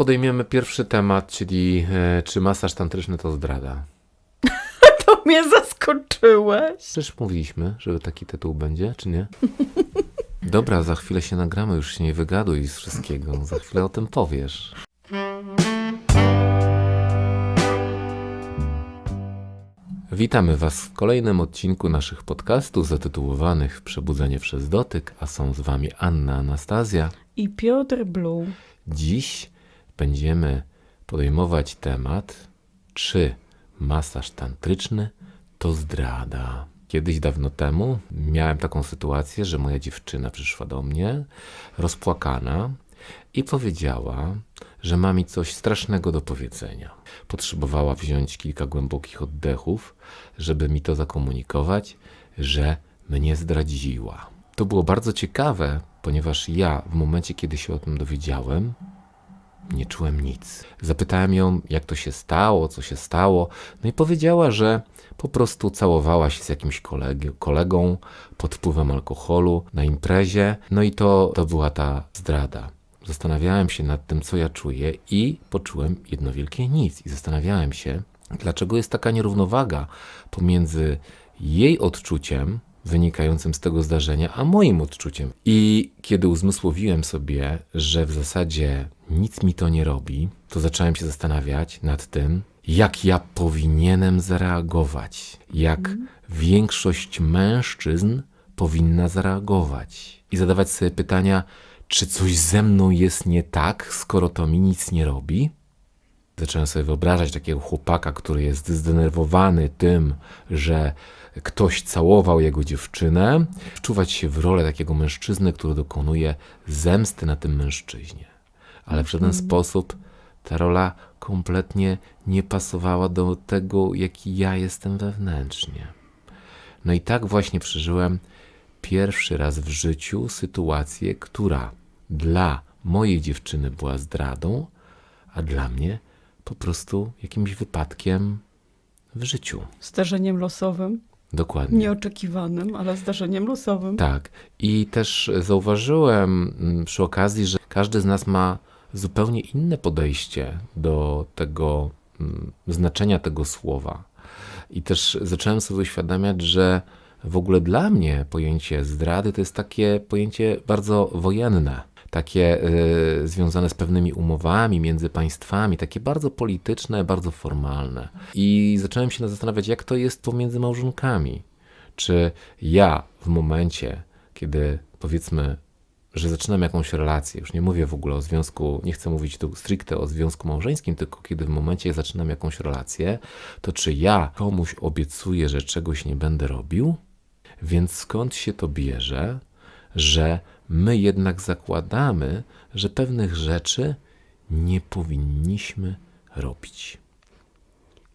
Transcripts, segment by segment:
Podejmiemy pierwszy temat, czyli e, czy masaż tantryczny to zdrada. To mnie zaskoczyłeś. Przecież mówiliśmy, że taki tytuł będzie, czy nie? Dobra, za chwilę się nagramy, już się nie wygaduj z wszystkiego. Za chwilę o tym powiesz. Witamy Was w kolejnym odcinku naszych podcastów zatytułowanych Przebudzenie przez dotyk, a są z Wami Anna Anastazja. I Piotr Blue. Dziś będziemy podejmować temat, czy masaż tantryczny to zdrada. Kiedyś dawno temu miałem taką sytuację, że moja dziewczyna przyszła do mnie rozpłakana i powiedziała, że ma mi coś strasznego do powiedzenia. Potrzebowała wziąć kilka głębokich oddechów, żeby mi to zakomunikować, że mnie zdradziła. To było bardzo ciekawe, ponieważ ja w momencie, kiedy się o tym dowiedziałem, nie czułem nic. Zapytałem ją, jak to się stało, co się stało, no i powiedziała, że po prostu całowała się z jakimś kolegą pod wpływem alkoholu na imprezie, no i to, to była ta zdrada. Zastanawiałem się nad tym, co ja czuję, i poczułem jedno wielkie nic. I zastanawiałem się, dlaczego jest taka nierównowaga pomiędzy jej odczuciem wynikającym z tego zdarzenia, a moim odczuciem. I kiedy uzmysłowiłem sobie, że w zasadzie nic mi to nie robi, to zacząłem się zastanawiać nad tym, jak ja powinienem zareagować, jak większość mężczyzn powinna zareagować i zadawać sobie pytania, czy coś ze mną jest nie tak, skoro to mi nic nie robi? Zacząłem sobie wyobrażać takiego chłopaka, który jest zdenerwowany tym, że ktoś całował jego dziewczynę, wczuwać się w rolę takiego mężczyzny, który dokonuje zemsty na tym mężczyźnie. Ale w żaden sposób ta rola kompletnie nie pasowała do tego, jaki ja jestem wewnętrznie. No i tak właśnie przeżyłem pierwszy raz w życiu sytuację, która dla mojej dziewczyny była zdradą, a dla mnie po prostu jakimś wypadkiem w życiu. Zdarzeniem losowym. Dokładnie. Nieoczekiwanym, ale zdarzeniem losowym. Tak. I też zauważyłem mm, przy okazji, że każdy z nas ma zupełnie inne podejście do tego mm, znaczenia tego słowa. I też zacząłem sobie uświadamiać, że w ogóle dla mnie pojęcie zdrady to jest takie pojęcie bardzo wojenne. Takie y, związane z pewnymi umowami między państwami, takie bardzo polityczne, bardzo formalne. I zacząłem się zastanawiać, jak to jest pomiędzy małżonkami. Czy ja w momencie, kiedy powiedzmy, że zaczynam jakąś relację, już nie mówię w ogóle o związku, nie chcę mówić tu stricte o związku małżeńskim, tylko kiedy w momencie jak zaczynam jakąś relację, to czy ja komuś obiecuję, że czegoś nie będę robił? Więc skąd się to bierze, że my jednak zakładamy, że pewnych rzeczy nie powinniśmy robić?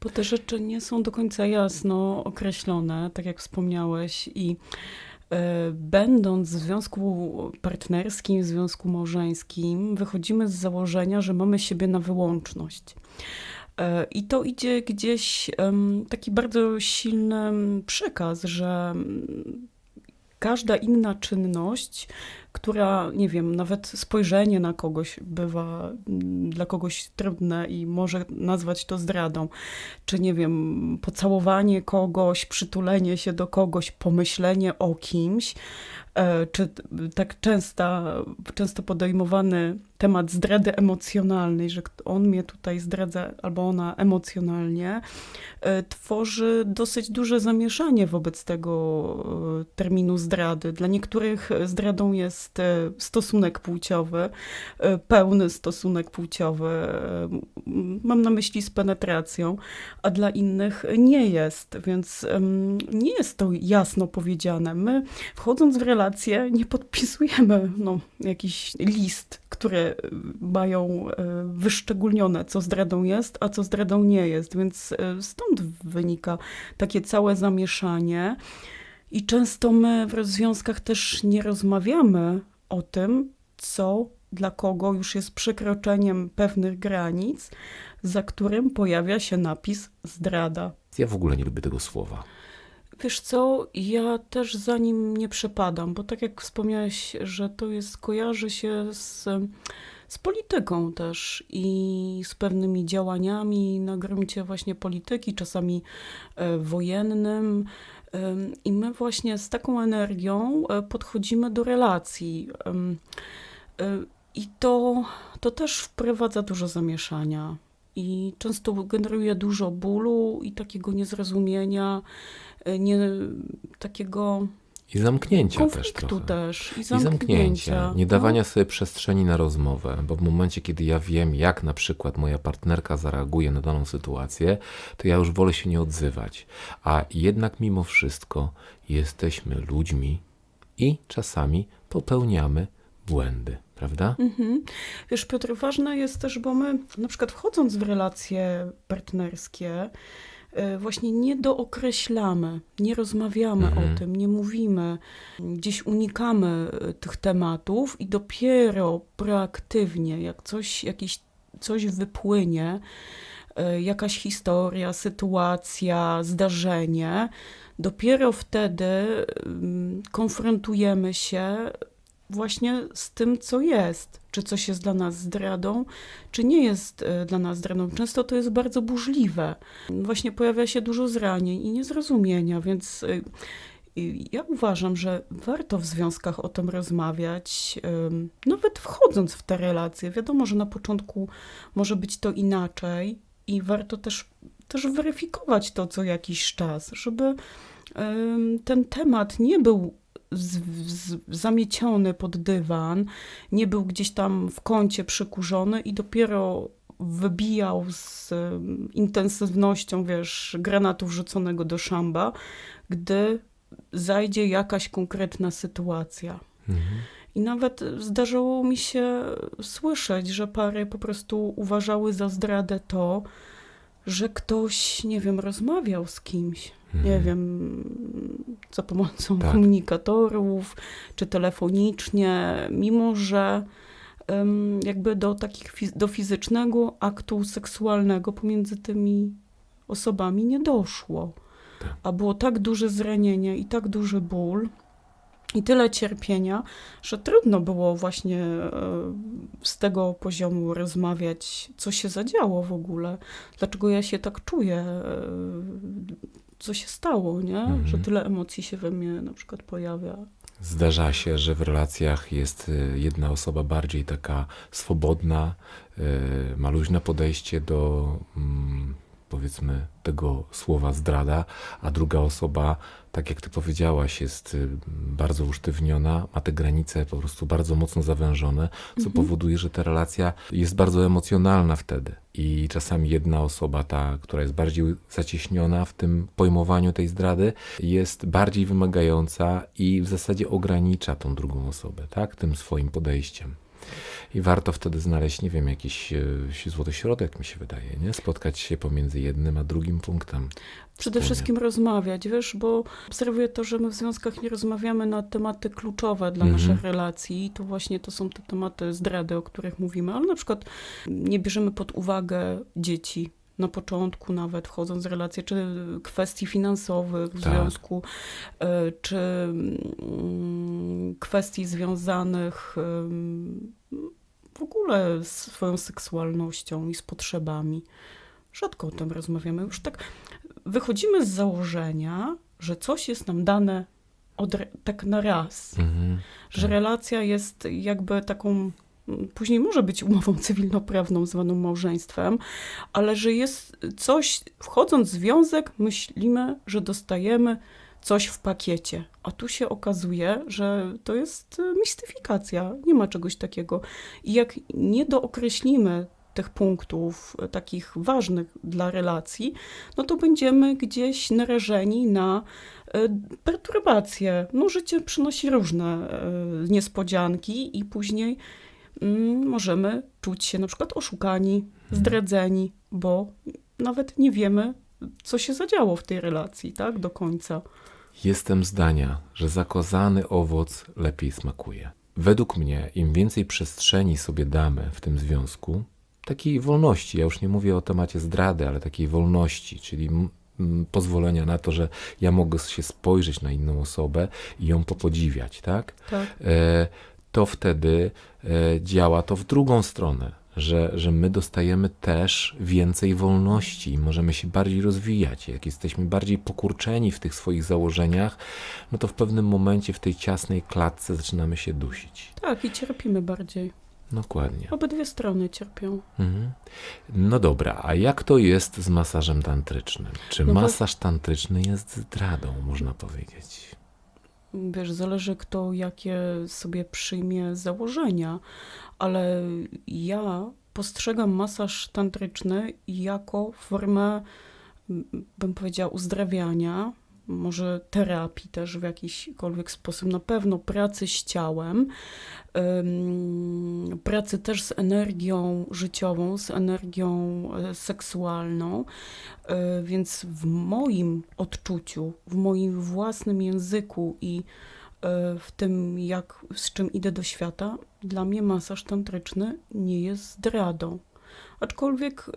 Bo te rzeczy nie są do końca jasno określone, tak jak wspomniałeś, i będąc w związku partnerskim, w związku małżeńskim, wychodzimy z założenia, że mamy siebie na wyłączność. E, I to idzie gdzieś taki bardzo silny przekaz, że każda inna czynność, która, nie wiem, nawet spojrzenie na kogoś bywa mm, dla kogoś trudne i może nazwać to zdradą, czy nie wiem, pocałowanie kogoś, przytulenie się do kogoś, pomyślenie o kimś, e, czy tak częsta, często podejmowany temat zdrady emocjonalnej, że on mnie tutaj zdradza albo ona emocjonalnie, e, tworzy dosyć duże zamieszanie wobec tego e, terminu zdrady. Dla niektórych zdradą jest e, stosunek płciowy, e, pełny stosunek płciowy, e, mam na myśli z penetracją, a dla innych nie jest, więc nie jest to jasno powiedziane. My wchodząc w relację nie podpisujemy no, jakiś list, które mają wyszczególnione, co zdradą jest, a co zdradą nie jest, więc stąd wynika takie całe zamieszanie. I często my w związkach też nie rozmawiamy o tym, co dla kogo już jest przekroczeniem pewnych granic, za którym pojawia się napis zdrada. Ja w ogóle nie lubię tego słowa. Wiesz co, ja też za nim nie przepadam, bo tak jak wspomniałeś, że to jest, kojarzy się z, z polityką też i z pewnymi działaniami na gruncie właśnie polityki, czasami e, wojennym. I my właśnie z taką energią e, podchodzimy do relacji. E, I to, to też wprowadza dużo zamieszania. I często generuje dużo bólu i takiego niezrozumienia, e, nie, takiego I zamknięcia też trochę. też. I I zamknięcia. zamknięcia, nie dawania sobie przestrzeni na rozmowę, bo w momencie, kiedy ja wiem, jak na przykład moja partnerka zareaguje na daną sytuację, to ja już wolę się nie odzywać. A jednak mimo wszystko jesteśmy ludźmi i czasami popełniamy błędy, prawda? Mhm. Wiesz, Piotr, ważne jest też, bo my na przykład wchodząc w relacje partnerskie, właśnie nie dookreślamy, nie rozmawiamy Mhm. o tym, nie mówimy, gdzieś unikamy y, tych tematów i dopiero proaktywnie, jak coś, jakiś, coś wypłynie, y, jakaś historia, sytuacja, zdarzenie, dopiero wtedy ym, konfrontujemy się właśnie z tym, co jest. Czy coś jest dla nas zdradą, czy nie jest e, dla nas zdradą. Często to jest bardzo burzliwe. Właśnie pojawia się dużo zranień i niezrozumienia, więc e, ja uważam, że warto w związkach o tym rozmawiać, nawet wchodząc w te relacje. Wiadomo, że na początku może być to inaczej i warto też, też weryfikować to co jakiś czas, żeby ten temat nie był z, z, zamieciony pod dywan, nie był gdzieś tam w kącie przykurzony i dopiero wybijał z intensywnością, wiesz, granatu wrzuconego do szamba, gdy zajdzie jakaś konkretna sytuacja. Mhm. I nawet zdarzyło mi się słyszeć, że pary po prostu uważały za zdradę to, że ktoś, nie wiem, rozmawiał z kimś, nie Mhm. wiem, za pomocą Tak. komunikatorów czy telefonicznie, mimo że em, jakby do takich do fizycznego aktu seksualnego pomiędzy tymi osobami nie doszło. Tak. A było tak duże zranienie i tak duży ból i tyle cierpienia, że trudno było właśnie e, z tego poziomu rozmawiać, co się zadziało w ogóle, dlaczego ja się tak czuję, e, co się stało, nie? Mhm. Że tyle emocji się we mnie na przykład pojawia. Zdarza się, że w relacjach jest y, jedna osoba bardziej taka swobodna, ma luźne podejście do mm, powiedzmy tego słowa zdrada, a druga osoba, tak jak ty powiedziałaś, jest y, bardzo usztywniona, ma te granice po prostu bardzo mocno zawężone, co Mhm. powoduje, że ta relacja jest bardzo emocjonalna wtedy. I czasami jedna osoba, ta, która jest bardziej zacieśniona w tym pojmowaniu tej zdrady, jest bardziej wymagająca i w zasadzie ogranicza tą drugą osobę, tak? Tym swoim podejściem. I warto wtedy znaleźć, nie wiem, jakiś e, złoty środek, mi się wydaje, nie? Spotkać się pomiędzy jednym a drugim punktem. Przede Wspólnie. wszystkim rozmawiać, wiesz, bo obserwuję to, że my w związkach nie rozmawiamy na tematy kluczowe dla Mhm. naszych relacji. I to właśnie to są te tematy zdrady, o których mówimy, ale na przykład nie bierzemy pod uwagę dzieci. Na początku nawet wchodząc w relacje, czy kwestii finansowych w Tak. związku, e, czy mm, kwestii związanych w ogóle z swoją seksualnością i z potrzebami. Rzadko o tym rozmawiamy. Już tak wychodzimy z założenia, że coś jest nam dane od, tak na raz, Mhm. że Tak. relacja jest jakby taką, później może być umową cywilnoprawną zwaną małżeństwem, ale że jest coś, wchodząc w związek, myślimy, że dostajemy coś w pakiecie. A tu się okazuje, że to jest y, mistyfikacja, nie ma czegoś takiego. I jak nie dookreślimy tych punktów y, takich ważnych dla relacji, no to będziemy gdzieś narażeni na y, perturbacje. No życie przynosi różne niespodzianki i później możemy czuć się na przykład oszukani, zdradzeni, bo nawet nie wiemy, co się zadziało w tej relacji, tak, do końca. Jestem zdania, że zakazany owoc lepiej smakuje. Według mnie, im więcej przestrzeni sobie damy w tym związku, takiej wolności, ja już nie mówię o temacie zdrady, ale takiej wolności, czyli pozwolenia na to, że ja mogę się spojrzeć na inną osobę i ją popodziwiać, tak? Tak. E, to wtedy e, działa to w drugą stronę, że, że my dostajemy też więcej wolności i możemy się bardziej rozwijać. Jak jesteśmy bardziej pokurczeni w tych swoich założeniach, no to w pewnym momencie w tej ciasnej klatce zaczynamy się dusić. Tak, i cierpimy bardziej. Dokładnie. Obydwie strony cierpią. Mhm. No dobra, a jak to jest z masażem tantrycznym? Czy No masaż tantryczny jest zdradą, można powiedzieć? Wiesz, zależy kto jakie sobie przyjmie założenia, ale ja postrzegam masaż tantryczny jako formę, bym powiedziała, uzdrawiania, może terapii też w jakikolwiek sposób, na pewno pracy z ciałem, pracy też z energią życiową, z energią e, seksualną, E, Więc w moim odczuciu, w moim własnym języku i e, w tym, jak, z czym idę do świata, dla mnie masaż tantryczny nie jest zdradą. Aczkolwiek e,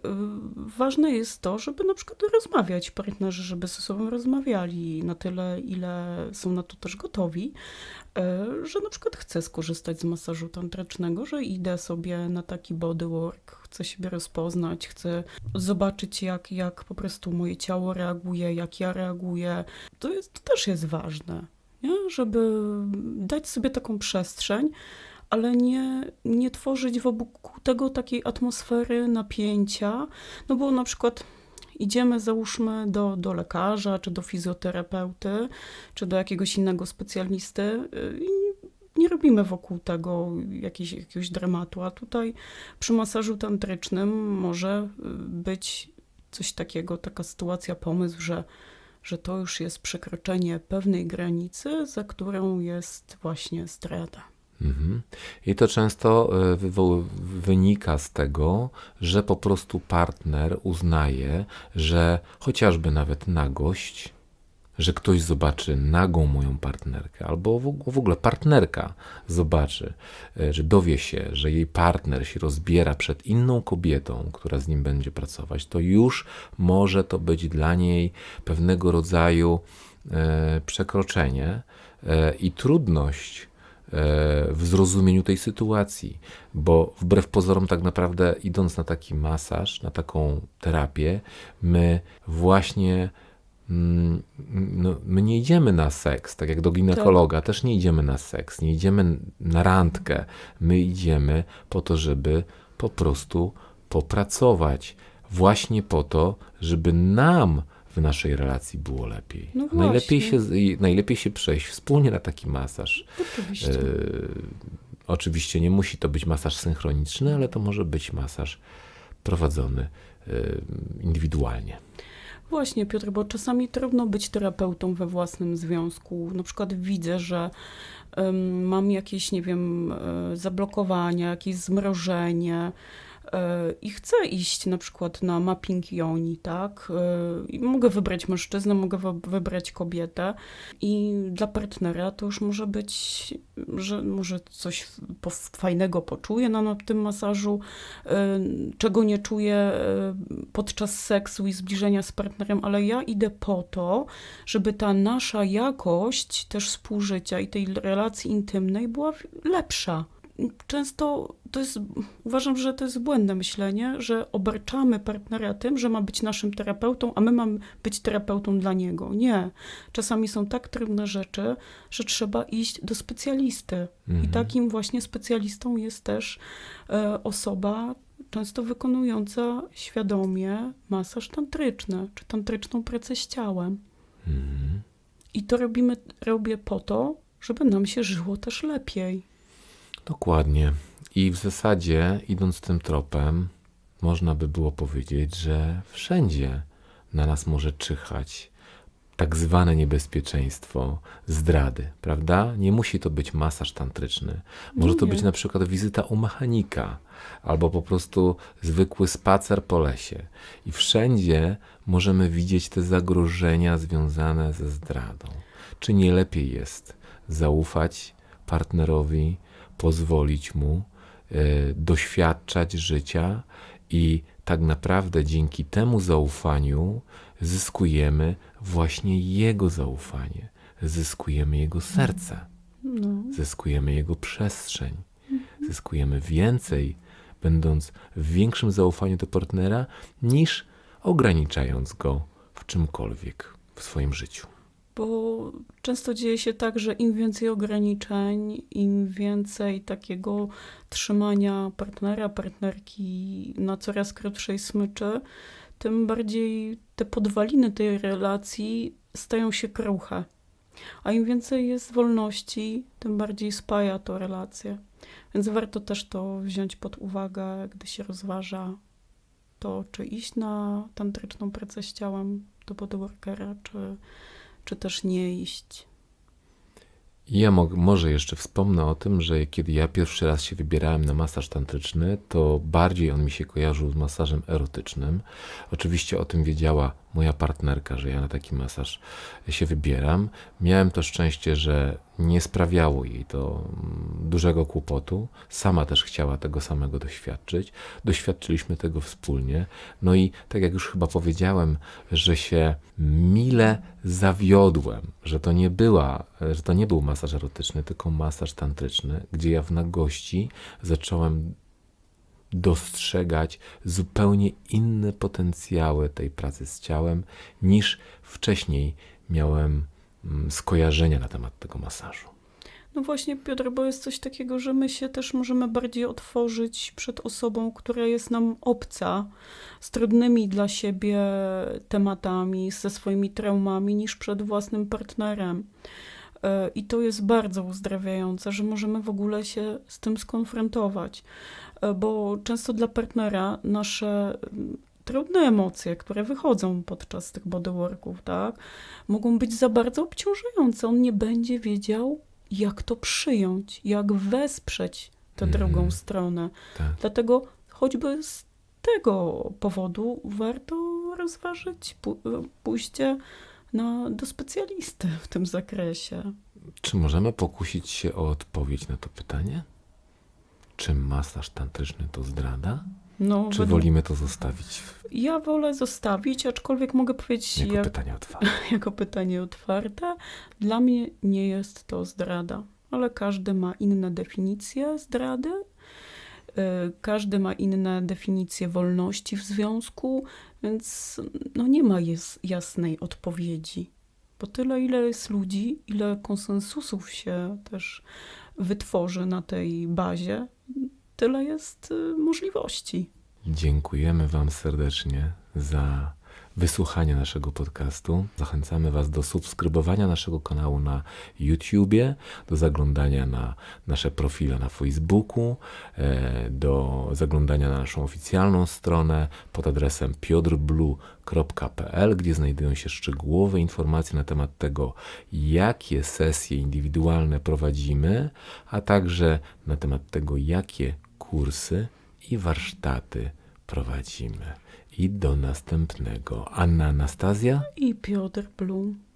ważne jest to, żeby na przykład rozmawiać partnerzy, żeby ze sobą rozmawiali na tyle, ile są na to też gotowi, e, że na przykład chcę skorzystać z masażu tantrycznego, że idę sobie na taki bodywork, chcę siebie rozpoznać, chcę zobaczyć, jak, jak po prostu moje ciało reaguje, jak ja reaguję. To, jest, to też jest ważne, nie? żeby dać sobie taką przestrzeń, ale nie, nie tworzyć wokół tego takiej atmosfery napięcia, no bo na przykład idziemy, załóżmy, do, do lekarza, czy do fizjoterapeuty, czy do jakiegoś innego specjalisty y, i nie robimy wokół tego jakiegoś, jakiegoś dramatu, a tutaj przy masażu tantrycznym może y, być coś takiego, taka sytuacja, pomysł, że, że to już jest przekroczenie pewnej granicy, za którą jest właśnie zdrada. Mhm. I to często e, wynika z tego, że po prostu partner uznaje, że chociażby nawet nagość, że ktoś zobaczy nagą moją partnerkę, albo w ogóle partnerka zobaczy, e, że dowie się, że jej partner się rozbiera przed inną kobietą, która z nim będzie pracować, to już może to być dla niej pewnego rodzaju e, przekroczenie i trudność w zrozumieniu tej sytuacji, bo wbrew pozorom, tak naprawdę, idąc na taki masaż, na taką terapię, my właśnie. mm, No, my nie idziemy na seks, tak jak do ginekologa, też nie idziemy na seks, nie idziemy na randkę. My idziemy po to, żeby po prostu popracować. Właśnie po to, żeby nam w naszej relacji było lepiej. No najlepiej, się, najlepiej się przejść wspólnie na taki masaż. Oczywiście. E, oczywiście nie musi to być masaż synchroniczny, ale to może być masaż prowadzony e, indywidualnie. Właśnie, Piotr, bo czasami trudno być terapeutą we własnym związku. Na przykład widzę, że em, mam jakieś, nie wiem, e, zablokowania, jakieś zmrożenie i chcę iść na przykład na mapping joni, tak? E, I mogę wybrać mężczyznę, mogę wy- wybrać kobietę i dla partnera to już może być, że może coś fajnego poczuję na, na tym masażu, e, czego nie czuję e, podczas seksu i zbliżenia z partnerem, ale ja idę po to, żeby ta nasza jakość też współżycia i tej relacji intymnej była lepsza. Często to jest, uważam, że to jest błędne myślenie, że obarczamy partnera tym, że ma być naszym terapeutą, a my mamy być terapeutą dla niego. Nie. Czasami są tak trudne rzeczy, że trzeba iść do specjalisty. I Mhm. takim właśnie specjalistą jest też e, osoba często wykonująca świadomie masaż tantryczny, czy tantryczną pracę z ciałem. Mhm. I to robimy, robię po to, żeby nam się żyło też lepiej. Dokładnie. I w zasadzie, idąc tym tropem, można by było powiedzieć, że wszędzie na nas może czyhać tak zwane niebezpieczeństwo zdrady, prawda? Nie musi to być masaż tantryczny. Może No to nie. być na przykład wizyta u mechanika, albo po prostu zwykły spacer po lesie. I wszędzie możemy widzieć te zagrożenia związane ze zdradą. Czy nie lepiej jest zaufać partnerowi, pozwolić mu e, doświadczać życia i tak naprawdę dzięki temu zaufaniu zyskujemy właśnie jego zaufanie, zyskujemy jego serce. No. zyskujemy jego przestrzeń, zyskujemy więcej, będąc w większym zaufaniu do partnera, niż ograniczając go w czymkolwiek w swoim życiu. Bo często dzieje się tak, że im więcej ograniczeń, im więcej takiego trzymania partnera, partnerki na coraz krótszej smyczy, tym bardziej te podwaliny tej relacji stają się kruche. A im więcej jest wolności, tym bardziej spaja to relacje. Więc warto też to wziąć pod uwagę, gdy się rozważa to, czy iść na tantryczną pracę z ciałem do bodyworkera, czy, czy też nie iść. Ja mo- może jeszcze wspomnę o tym, że kiedy ja pierwszy raz się wybierałem na masaż tantryczny, to bardziej on mi się kojarzył z masażem erotycznym. Oczywiście o tym wiedziała moja partnerka, że ja na taki masaż się wybieram. Miałem to szczęście, że nie sprawiało jej to mm, dużego kłopotu. Sama też chciała tego samego doświadczyć. Doświadczyliśmy tego wspólnie. No i tak jak już chyba powiedziałem, że się mile zawiodłem, że to nie była, że to nie był masaż erotyczny, tylko masaż tantryczny, gdzie ja w nagości zacząłem dostrzegać zupełnie inne potencjały tej pracy z ciałem niż wcześniej miałem mm, skojarzenia na temat tego masażu. No właśnie, Piotr, bo jest coś takiego, że my się też możemy bardziej otworzyć przed osobą, która jest nam obca, z trudnymi dla siebie tematami, ze swoimi traumami, niż przed własnym partnerem. E, I to jest bardzo uzdrawiające, że możemy w ogóle się z tym skonfrontować, E, bo często dla partnera nasze mm, trudne emocje, które wychodzą podczas tych bodyworków, tak, mogą być za bardzo obciążające. On nie będzie wiedział, jak to przyjąć, jak wesprzeć tę Mhm. drugą stronę. Tak. Dlatego choćby z tego powodu warto rozważyć pójście na, do specjalisty w tym zakresie. Czy możemy pokusić się o odpowiedź na to pytanie? Czy masaż tantryczny to zdrada? No, Czy według- wolimy to zostawić Ja wolę zostawić, aczkolwiek mogę powiedzieć jako jak, pytanie otwarte? jako pytanie otwarte. Dla mnie nie jest to zdrada, ale każdy ma inne definicje zdrady. Y, Każdy ma inne definicje wolności w związku, więc no nie ma jasnej odpowiedzi. Bo tyle, ile jest ludzi, ile konsensusów się też wytworzy na tej bazie, tyle jest y, możliwości. Dziękujemy Wam serdecznie za wysłuchanie naszego podcastu. Zachęcamy Was do subskrybowania naszego kanału na YouTubie, do zaglądania na nasze profile na Facebooku, e, do zaglądania na naszą oficjalną stronę pod adresem piotrblue.pl, gdzie znajdują się szczegółowe informacje na temat tego, jakie sesje indywidualne prowadzimy, a także na temat tego, jakie kursy i warsztaty prowadzimy. I do następnego. Anna Anastazja? I Piotr Blum.